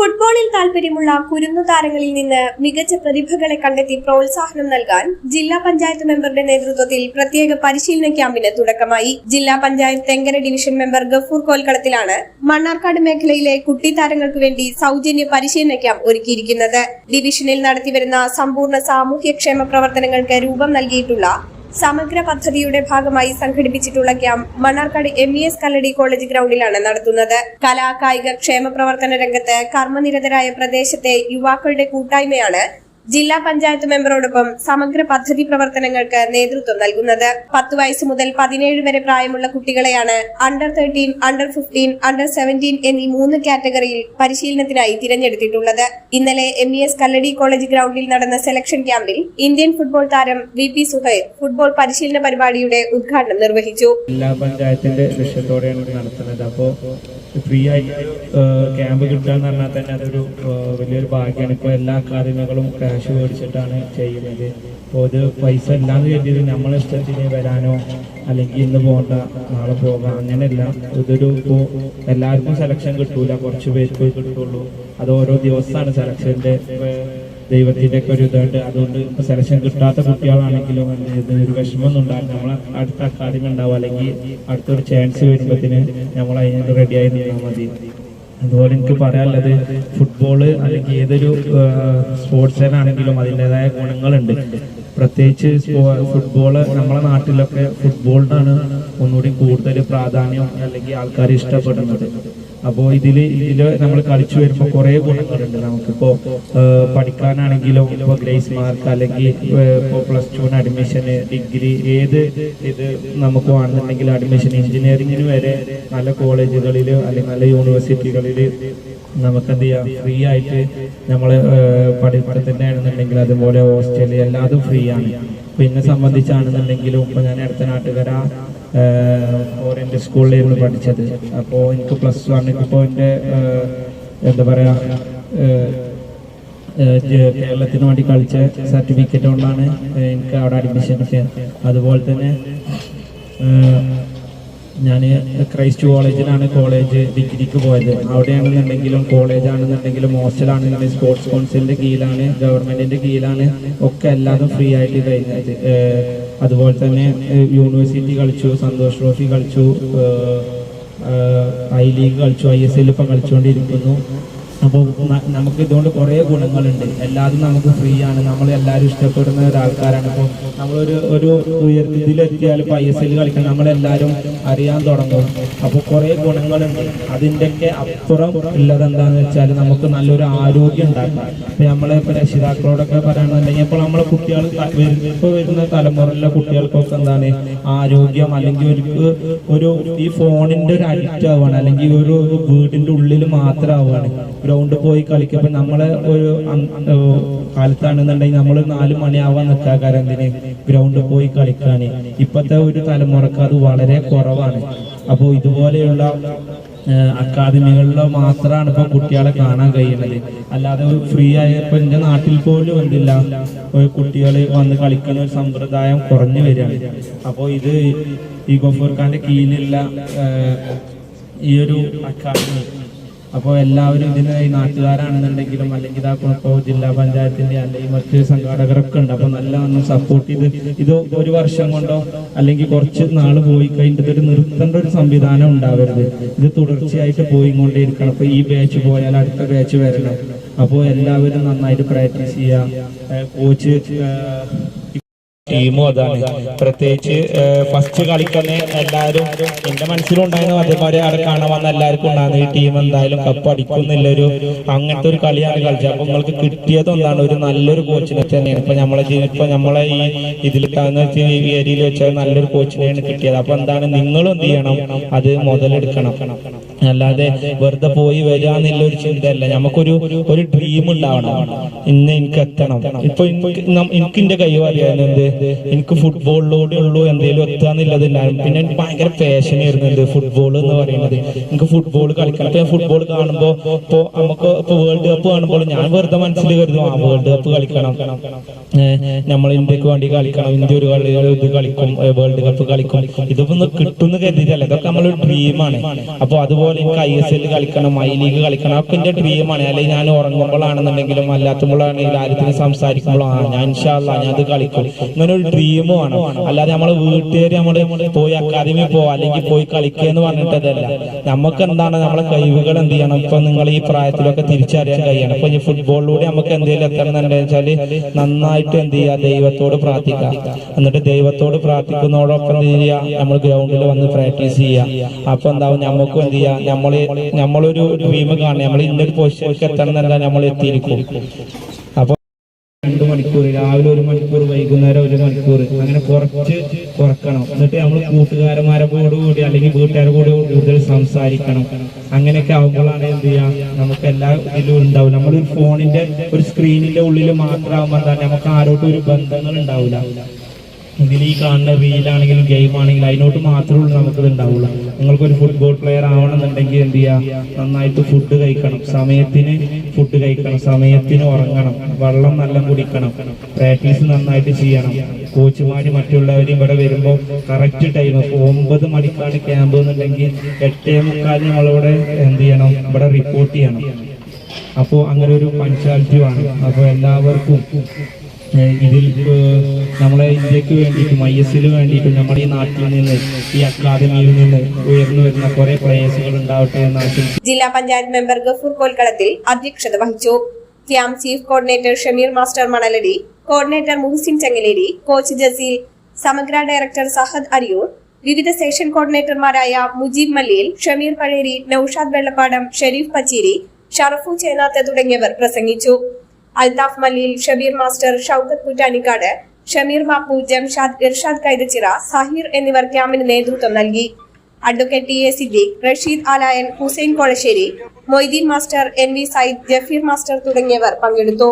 ഫുട്ബോളിൽ താല്പര്യമുള്ള കുരുന്നു താരങ്ങളിൽ നിന്ന് മികച്ച പ്രതിഭകളെ കണ്ടെത്തി പ്രോത്സാഹനം നൽകാൻ ജില്ലാ പഞ്ചായത്ത് മെമ്പറുടെ നേതൃത്വത്തിൽ പ്രത്യേക പരിശീലന ക്യാമ്പിന് തുടക്കമായി. ജില്ലാ പഞ്ചായത്ത് തെങ്കര ഡിവിഷൻ മെമ്പർ ഗഫൂർ കോൽക്കളത്തിലാണ് മണ്ണാർക്കാട് മേഖലയിലെ കുട്ടി താരങ്ങൾക്ക് വേണ്ടി സൗജന്യ പരിശീലന ക്യാമ്പ് ഒരുക്കിയിരിക്കുന്നത്. ഡിവിഷനിൽ നടത്തിവരുന്ന സമ്പൂർണ സാമൂഹ്യക്ഷേമ പ്രവർത്തനങ്ങൾക്ക് രൂപം നൽകിയിട്ടുള്ള സമഗ്ര പദ്ധതിയുടെ ഭാഗമായി സംഘടിപ്പിച്ചിട്ടുള്ള camp Mannarkkad M E S Kalladi college ഗ്രൗണ്ടിലാണ് നടത്തുന്നത്. കലാ കായിക ക്ഷേമ പ്രവർത്തന രംഗത്ത് കർമ്മനിരതരായ പ്രദേശത്തെ യുവാക്കളുടെ കൂട്ടായ്മയാണ് ജില്ലാ പഞ്ചായത്ത് മെമ്പറോടൊപ്പം സമഗ്ര പദ്ധതി പ്രവർത്തനങ്ങൾക്ക് നേതൃത്വം നൽകുന്നത്. പത്ത് വയസ്സ് മുതൽ പതിനേഴ് വരെ പ്രായമുള്ള കുട്ടികളെയാണ് under thirteen under fifteen under seventeen എന്നീ മൂന്ന് കാറ്റഗറിയിൽ പരിശീലനത്തിനായി തിരഞ്ഞെടുത്തിട്ടുള്ളത്. ഇന്നലെ M E S Kalladi college ഗ്രൗണ്ടിൽ നടന്ന സെലക്ഷൻ ക്യാമ്പിൽ ഇന്ത്യൻ ഫുട്ബോൾ താരം വി പി സുഹൈർ ഫുട്ബോൾ പരിശീലന പരിപാടിയുടെ ഉദ്ഘാടനം നിർവഹിച്ചു. ജില്ലാ പഞ്ചായത്തിന്റെ ലക്ഷ്യത്തോടെയാണ് നടത്തുന്നത്. അപ്പോൾ ഫ്രീ ആയി ക്യാമ്പ് കിട്ടുക എന്ന് പറഞ്ഞാൽ തന്നെ അതൊരു വലിയൊരു ഭാഗ്യമാണ്. ഇപ്പോൾ എല്ലാ അക്കാദമികളും ക്യാഷ് മേടിച്ചിട്ടാണ് ചെയ്യുന്നത്. അപ്പോൾ ഇത് പൈസ ഇല്ലാന്ന് കരുതിയത് നമ്മളെ ഇഷ്ടത്തിന് വരാനോ അല്ലെങ്കിൽ ഇന്ന് പോകണ്ട നാളെ പോകാം അങ്ങനെയല്ല. ഇതൊരു ഇപ്പോൾ എല്ലാവർക്കും സെലക്ഷൻ കിട്ടൂല. കുറച്ച് പേർക്ക് കിട്ടുള്ളൂ. അത് ഓരോ ദിവസമാണ് സെലക്ഷന്റെ ദൈവത്തിന്റെ ഒക്കെ ഒരു ഇതുണ്ട്. അതുകൊണ്ട് ഇപ്പോൾ സെലക്ഷൻ കിട്ടാത്ത കുട്ടികളാണെങ്കിലും ഇതൊരു വിഷമമൊന്നും ഉണ്ടാകും നമ്മളെ അടുത്ത അക്കാദമി ഉണ്ടാവും. അല്ലെങ്കിൽ അടുത്തൊരു ചാൻസ് വരുമ്പോഴത്തേന് നമ്മൾ അതിന് റെഡിയായി നിന്നാൽ മതി. അതുപോലെ എനിക്ക് പറയാനുള്ളത് ഫുട്ബോൾ അല്ലെങ്കിൽ ഏതൊരു സ്പോർട്സിനാണെങ്കിലും അതിന്റെതായ ഗുണങ്ങളുണ്ട്. പ്രത്യേകിച്ച് ഫുട്ബോൾ നമ്മളെ നാട്ടിലൊക്കെ ഫുട്ബോളിനാണ് ഒന്നുകൂടി കൂടുതൽ പ്രാധാന്യം അല്ലെങ്കിൽ ആൾക്കാർ ഇഷ്ടപ്പെടുന്നത്. അപ്പോൾ ഇതിൽ ഇതിൽ നമ്മൾ കളിച്ചു വരുമ്പോൾ കുറേ ഗുണങ്ങളുണ്ട് നമുക്കിപ്പോ പഠിക്കാനാണെങ്കിലും ഇപ്പോൾ ഗ്രേസ് മാർക്ക് അല്ലെങ്കിൽ ഇപ്പോൾ പ്ലസ് ടുവിന് അഡ്മിഷന് ഡിഗ്രി ഏത് ഇത് നമുക്ക് വേണമെന്നുണ്ടെങ്കിൽ അഡ്മിഷൻ എഞ്ചിനീയറിംഗിന് വരെ നല്ല കോളേജുകളിൽ അല്ലെങ്കിൽ നല്ല യൂണിവേഴ്സിറ്റികളിൽ നമുക്ക് എന്ത് ചെയ്യാം ഫ്രീ ആയിട്ട് നമ്മൾ പഠിത്തത്തിന്റെ ആണെന്നുണ്ടെങ്കിൽ അതുപോലെ ഹോസ്റ്റൽ എല്ലാതും ഫ്രീ ആണ്. പിന്നെ സംബന്ധിച്ചാണെന്നുണ്ടെങ്കിലും ഇപ്പോൾ ഞാൻ അടുത്ത നാട്ടുകാര ഓറിയന്റ് സ്കൂളിലായിരുന്നു പഠിച്ചത്. അപ്പോൾ എനിക്ക് പ്ലസ് വൺ ഇപ്പോൾ എന്റെ എന്താ പറയുക കേരളത്തിന് വേണ്ടി കളിച്ച സർട്ടിഫിക്കറ്റ് കൊണ്ടാണ് എനിക്ക് അവിടെ അഡ്മിഷൻ കിട്ടിയത്. അതുപോലെ തന്നെ ഞാൻ ക്രൈസ്റ്റ് കോളേജിലാണ് കോളേജ് ഡിഗ്രിക്ക് പോയത്. അവിടെയാണെന്നുണ്ടെങ്കിലും കോളേജ് ആണെന്നുണ്ടെങ്കിലും ഹോസ്റ്റലാണെന്നുണ്ടെങ്കിലും സ്പോർട്സ് കൗൺസിലിന്റെ കീഴിലാണ് ഗവൺമെന്റിന്റെ കീഴിലാണ് ഒക്കെ എല്ലാതും ഫ്രീ ആയിട്ട് കഴിഞ്ഞത്. അതുപോലെ തന്നെ യൂണിവേഴ്സിറ്റി കളിച്ചു സന്തോഷ് ട്രോഫി കളിച്ചു ഐ ലീഗ് കളിച്ചു ഐ എസ് എൽ ഇപ്പം കളിച്ചുകൊണ്ടിരിക്കുന്നു. അപ്പോൾ നമുക്ക് ഇതുകൊണ്ട് കുറേ ഗുണങ്ങളുണ്ട്. എല്ലാതും നമുക്ക് ഫ്രീ ആണ് നമ്മൾ എല്ലാവരും ഇഷ്ടപ്പെടുന്ന ഒരാൾക്കാരാണ്. ഇപ്പോൾ നമ്മളൊരു ഒരു ഉയർത്തിയിലെത്തിയാൽ ഇപ്പോൾ ഐ എസ് എൽ കളിക്കാൻ നമ്മളെല്ലാവരും അറിയാൻ തുടങ്ങും. അപ്പോൾ കുറേ ഗുണങ്ങളുണ്ട്. അതിന്റെയൊക്കെ അപ്പുറം ഉള്ളത് എന്താണെന്ന് വെച്ചാൽ നമുക്ക് നല്ലൊരു ആരോഗ്യം ഉണ്ടാക്കാം. ഇപ്പം നമ്മളെ ഇപ്പോൾ രക്ഷിതാക്കളോടൊക്കെ പറയുകയാണെന്നുണ്ടെങ്കിൽ ഇപ്പോൾ നമ്മളെ കുട്ടികൾ ഇപ്പോൾ വരുന്ന തലമുറയിലെ കുട്ടികൾക്കൊക്കെ എന്താണ്? ആരോഗ്യം അല്ലെങ്കിൽ ഒരു ഒരു ഈ ഫോണിന്റെ ഒരു അഡിക്റ്റ് ആവുകയാണ്. അല്ലെങ്കിൽ ഒരു വീടിന്റെ ഉള്ളിൽ മാത്രം ആവുകയാണ്. ഗ്രൗണ്ടിൽ പോയി കളിക്കുമ്പോൾ നമ്മളെ ഒരു കാലത്താണെന്നുണ്ടെങ്കിൽ നമ്മൾ നാല് മണിയാവാൻ നിൽക്കാക്കാരം എന്തിന്? ഗ്രൗണ്ടിൽ പോയി കളിക്കാൻ ഇപ്പോഴത്തെ ഒരു തലമുറയ്ക്ക് അത് വളരെ കുറവാണ്. അപ്പോൾ ഇതുപോലെയുള്ള അക്കാദമികളിലോ മാത്രമാണ് ഇപ്പൊ കുട്ടികളെ കാണാൻ കഴിയുന്നത്. അല്ലാതെ ഫ്രീ ആയപ്പോ എന്റെ നാട്ടിൽ പോലും ഉണ്ടില്ല കുട്ടികൾ വന്ന് കളിക്കുന്ന ഒരു സമ്പ്രദായം കുറഞ്ഞു വരികയാണ്. അപ്പോൾ ഇത് ഈ ഗഫൂർ ഖാന്റെ കീഴിലുള്ള ഈ ഒരു അക്കാദമി അപ്പോൾ എല്ലാവരും ഇതിന് നാട്ടുകാരാണെന്നുണ്ടെങ്കിലും അല്ലെങ്കിൽ ഇതാ ഇപ്പോൾ ജില്ലാ പഞ്ചായത്തിന്റെ അല്ലെങ്കിൽ മറ്റ് സംഘാടകരൊക്കെ ഉണ്ട്. അപ്പോൾ നല്ല ഒന്ന് സപ്പോർട്ട് ചെയ്ത് ഇത് ഒരു വർഷം കൊണ്ടോ അല്ലെങ്കിൽ കുറച്ച് നാൾ പോയി കഴിഞ്ഞിട്ട് ഒരു നിർത്തേണ്ട ഒരു സംവിധാനം ഉണ്ടാവരുത്. ഇത് തുടർച്ചയായിട്ട് പോയി കൊണ്ടേയിരിക്കണം അപ്പോൾ ഈ ബാച്ച് പോയാൽ അടുത്ത ബാച്ച് വരണം. അപ്പോൾ എല്ലാവരും നന്നായിട്ട് പ്രാക്ടീസ് ചെയ്യുക. കോച്ച് ടീമും അതാണ്. പ്രത്യേകിച്ച് ഫസ്റ്റ് കളിക്കുന്ന എല്ലാവരും എന്റെ മനസ്സിലുണ്ടായിരുന്നു അതേമാതിരി അവിടെ കാണാൻ വന്ന എല്ലാവർക്കും ഉണ്ടായിരുന്നു ഈ ടീം എന്തായാലും കപ്പ് അടിക്കുന്നില്ലൊരു അങ്ങനത്തെ ഒരു കളിയാണ് കളിച്ചത്. അപ്പൊ നിങ്ങൾക്ക് കിട്ടിയത് എന്താണ് ഒരു നല്ലൊരു കോച്ചിനെ തന്നെയാണ്. ഇപ്പൊ നമ്മളെ ഇപ്പൊ നമ്മളെ ഈ ഇതിൽ ഈ ഏരിയയിൽ വെച്ചാൽ നല്ലൊരു കോച്ചിനെയാണ് കിട്ടിയത്. അപ്പൊ എന്താണ് നിങ്ങളും എന്ത് ചെയ്യണം? അത് മുതലെടുക്കണം. അല്ലാതെ വെറുതെ പോയി വരിക എന്നുള്ള ഒരു ചിന്തയല്ല. നമുക്കൊരു ഒരു ഡ്രീം ഉണ്ടാവണം. ഇന്ന് എനിക്ക് എത്തണം. ഇപ്പൊ എനിക്ക് എനിക്ക് എന്റെ കഴിവ് അറിയാവുന്ന എന്ത്? എനിക്ക് ഫുട്ബോളിലൂടെ ഉള്ളൂ എന്തെങ്കിലും എത്താന്നുള്ളതുണ്ടായിരുന്നു പിന്നെ എനിക്ക് ഭയങ്കര പാഷൻ ആയിരുന്നു എന്ത് ഫുട്ബോൾ എന്ന് പറയുന്നത്. എനിക്ക് ഫുട്ബോൾ കളിക്കണം. ഇപ്പൊ ഞാൻ ഫുട്ബോൾ കാണുമ്പോൾ ഇപ്പൊ നമുക്ക് ഇപ്പൊ വേൾഡ് കപ്പ് കാണുമ്പോൾ ഞാൻ വെറുതെ മനസ്സിൽ കരുതും ആ വേൾഡ് കപ്പ് കളിക്കണം. നമ്മൾ ഇന്ത്യയ്ക്ക് വേണ്ടി കളിക്കണം ഇന്ത്യ ഒരു കളി ഇത് കളിക്കും വേൾഡ് കപ്പ് കളിക്കും. ഇതൊക്കെ ഒന്ന് കിട്ടുമെന്ന് കരുതിയിട്ടല്ല ഇതൊക്കെ നമ്മളൊരു ഡ്രീമാണ് അപ്പൊ അതുപോലെ എനിക്ക് ഐ എസ് എൽ കളിക്കണം ഐ ലീഗ് കളിക്കണം ഒക്കെ എന്റെ ഡ്രീമാണ് അല്ലെങ്കിൽ ഞാൻ ഉറങ്ങുമ്പോഴാണെന്നുണ്ടെങ്കിലും അല്ലാത്തപ്പോഴാണെങ്കിലും ആര്യത്തിന് സംസാരിക്കുമ്പോഴോ ആ ഞാൻ ഇൻഷാല്ല ഞാൻ അത് കളിക്കും. ഒരു ഡ്രീമോ ആണ് അല്ലാതെ നമ്മൾ വീട്ടുകാർ നമ്മൾ പോയി അക്കാദമി പോവാ അല്ലെങ്കിൽ പോയി കളിക്കുക എന്ന് പറഞ്ഞിട്ടതല്ല. നമുക്ക് എന്താണ് നമ്മളെ കഴിവുകൾ എന്ത് ചെയ്യണം? ഇപ്പൊ നിങ്ങൾ ഈ പ്രായത്തിലൊക്കെ തിരിച്ചറിയാൻ കഴിയണം. ഇപ്പൊ ഈ ഫുട്ബോളിലൂടെ നമുക്ക് എന്തെങ്കിലും എത്തണം എന്നുണ്ടെന്ന് വെച്ചാൽ നന്നായിട്ട് എന്ത് ചെയ്യുക? ദൈവത്തോട് പ്രാർത്ഥിക്കുക. എന്നിട്ട് ദൈവത്തോട് പ്രാർത്ഥിക്കുന്നതോടൊപ്പം എന്ത് ചെയ്യുക? നമ്മൾ ഗ്രൗണ്ടിൽ വന്ന് പ്രാക്ടീസ് ചെയ്യുക. അപ്പൊ എന്താവും? നമുക്കും എന്ത് ചെയ്യുക നമ്മൾ നമ്മളൊരു ഡ്രീം കാണുക. നമ്മൾ ഇന്നൊരു പൊസിഷനിലേക്ക് എത്തണം എന്നല്ല നമ്മൾ എത്തിയിരിക്കും. അപ്പൊ രണ്ട് മണിക്കൂർ രാവിലെ ഒരു മണിക്കൂർ വൈകുന്നേരം ഒരു മണിക്കൂർ. അങ്ങനെ കുറച്ച് കുറക്കണം. എന്നിട്ട് നമ്മൾ കൂട്ടുകാരന്മാരോട് കൂടി അല്ലെങ്കിൽ വീട്ടുകാരെ കൂടി കൂടുതൽ സംസാരിക്കണം. അങ്ങനെയൊക്കെ ആവുമ്പോഴാണ് എന്ത് ചെയ്യാം? നമുക്ക് എല്ലാ ഇതിലും ഉണ്ടാവും നമ്മൾ ഒരു ഫോണിന്റെ ഒരു സ്ക്രീനിന്റെ ഉള്ളിൽ മാത്രമാകുമ്പോൾ എന്താണ് നമുക്ക് ആരോട്ടും ഒരു ബന്ധങ്ങൾ ഉണ്ടാവില്ല ഇതിൽ ഈ കാണുന്ന വീലാണെങ്കിലും ഗെയിം ആണെങ്കിലും അതിനോട്ട് മാത്രമേ നമുക്കത് ഉണ്ടാവുള്ളൂ. നിങ്ങൾക്കൊരു ഫുട്ബോൾ പ്ലെയർ ആവണമെന്നുണ്ടെങ്കിൽ എന്ത് ചെയ്യുക നന്നായിട്ട് ഫുഡ് കഴിക്കണം. സമയത്തിന് ഫുഡ് കഴിക്കണം. സമയത്തിന് ഉറങ്ങണം. വെള്ളം നല്ല കുടിക്കണം. പ്രാക്ടീസ് നന്നായിട്ട് ചെയ്യണം. കോച്ചുമാര് മറ്റുള്ളവരും ഇവിടെ വരുമ്പോൾ കറക്റ്റ് ടൈം ഒമ്പത് മണിക്കാണ് ക്യാമ്പ് എന്നുണ്ടെങ്കിൽ എട്ടേ മുക്കാലിന് നമ്മളിവിടെ എന്ത് ചെയ്യണം? ഇവിടെ റിപ്പോർട്ട് ചെയ്യണം. അപ്പോൾ അങ്ങനെ ഒരു പഞ്ചാലിറ്റി ആണ് അപ്പോൾ എല്ലാവർക്കും ഇതിൽ നമ്മളെ ഇന്ത്യയ്ക്ക് വേണ്ടിയിട്ടും ഐ എസ് വേണ്ടിയിട്ടും നമ്മുടെ ഈ നാട്ടിൽ നിന്ന് ഈ അക്കാദമിയിൽ നിന്ന് ഉയർന്നു വരുന്ന കുറെ പ്ലേയേഴ്സുകൾ ഉണ്ടാവട്ടെ എന്ന് ആശംസിച്ചു ജില്ലാ പഞ്ചായത്ത് മെമ്പർ ഗഫൂർ കോൽക്കളത്തിൽ അധ്യക്ഷത വഹിച്ചു. Camp chief coordinator Shameer master Manaladi coordinator Muhsin Chengaleri coach Jaseel Samagra director Sahad Ariyur വിവിധ സെക്ഷൻ കോർഡിനേറ്റർമാരായ മുജീബ് മല്ലിയിൽ ഷമീർ പഴേരി നൌഷാദ് വെള്ളപ്പാടം ഷെരീഫ് പച്ചേരി ഷറഫു ചേനാത്ത് തുടങ്ങിയവർ പ്രസംഗിച്ചു. അൽതാഫ് മല്ലിയിൽ ഷബീർ മാസ്റ്റർ ഷൌക്കത്ത് പുറ്റാനിക്കാട് ഷമീർ ബാപ്പു ജംഷാദ് ഇർഷാദ് കൈതച്ചിറ സഹീർ എന്നിവർ ക്യാമ്പിന് നേതൃത്വം നൽകി. Advocate T A Siddique Rasheed Alayan Hussain Kolassery Moideen master N V Sayyid Jafeer master തുടങ്ങിയവർ പങ്കെടുത്തു.